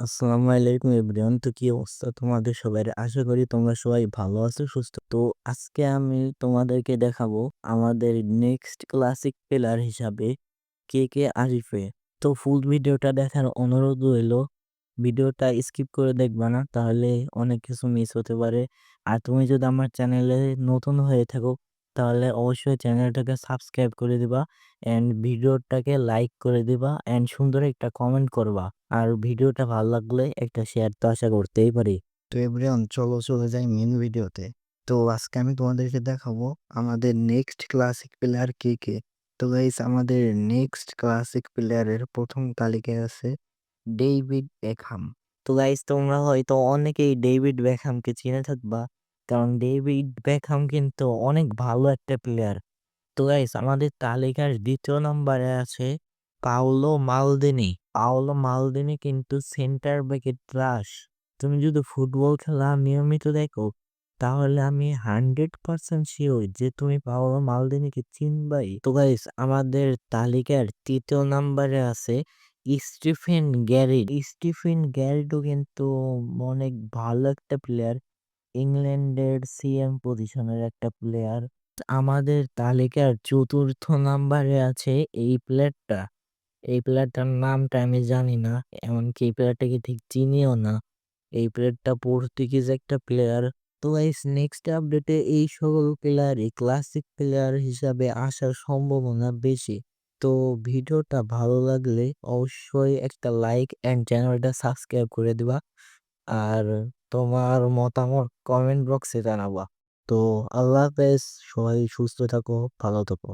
আসসালামু আলাইকুম এভরিওয়ান। তো কি অবস্থা তোমাদের সবার আশা করি তোমরা সবাই ভালো আছো, সুস্থ। তো আজকে আমি তোমাদেরকে দেখাবো আমাদের নেক্সট ক্লাসিক প্লেয়ার হিসাবে কে কে আসবে তো ফুল ভিডিওটা দেখার অনুরোধ রইল। ভিডিওটা স্কিপ করে দেখবা না, তাহলে অনেক কিছু মিস হতে পারে। আর তুমি যদি আমার চ্যানেলে নতুন হয়ে থাকো তাহলে অবশ্যই চ্যানেলটাকে সাবস্ক্রাইব করে দিবা এন্ড ভিডিওটাকে লাইক করে দিবা এন্ড সুন্দর একটা কমেন্ট করবা। আর ভিডিওটা ভালো লাগলে একটা শেয়ার তো আশা করতেই পারি। তো এভরিওয়ান চলো চলে যাই মেন ভিডিওতে তো আজকে আমি তোমাদেরকে দেখাবো আমাদের নেক্সট ক্লাসিক প্লেয়ার কে কে। তো গাইস আমাদের নেক্সট ক্লাসিক প্লেয়ারের প্রথম তালিকায় আছে ডেভিড বেকহাম তো গাইস তোমরা হয়তো অনেকেই ডেভিড বেকহামকে চিনে থাকবা। কারণ ডেভিড বেকহাম কিন্তু অনেক ভালো একটা প্লেয়ার তো গাইস আমাদের তালিকার দ্বিতীয় নম্বরে আছে পাওলো মালদিনি। পাওলো মালদিনি কিন্তু সেন্টার ব্যাকের ত্রাস তুমি যদি ফুটবল খেলা নিয়মিত দেখো, তাহলে আমি হান্ড্রেড পার্সেন্ট শিওর যে তুমি পাওলো মালদিনিকে চিনবাই। তো গাইস আমাদের তালিকার তৃতীয় নম্বরে আছে স্টিফেন গ্যারিড স্টিফেন গ্যারিডও কিন্তু অনেক ভালো একটা প্লেয়ার ইংল্যান্ডের সিএম পজিশনের একটা প্লেয়ার আমাদের তালিকার চতুর্থ নাম্বারে আছে এই প্লেয়ারটা এই প্লেয়ারটার নামটা আমি জানি না, এমনকি এই প্লেয়ারটাকে ঠিক চিনিও না। এই প্লেয়ারটা পর্তুগিজ একটা প্লেয়ার তো গাইস নেক্সট আপডেটে এই সকল প্লেয়ারই ক্লাসিক প্লেয়ার হিসাবে আসার সম্ভাবনা বেশি। তো ভিডিওটা ভালো লাগলে অবশ্যই একটা লাইক এন্ড চ্যানেলটা সাবস্ক্রাইব করে দিবা। আর তোমার মতামত কমেন্ট বক্সে জানাবা। তো আল্লাহ হাফেজ সবাই সুস্থ থাকো ভালো থাকো।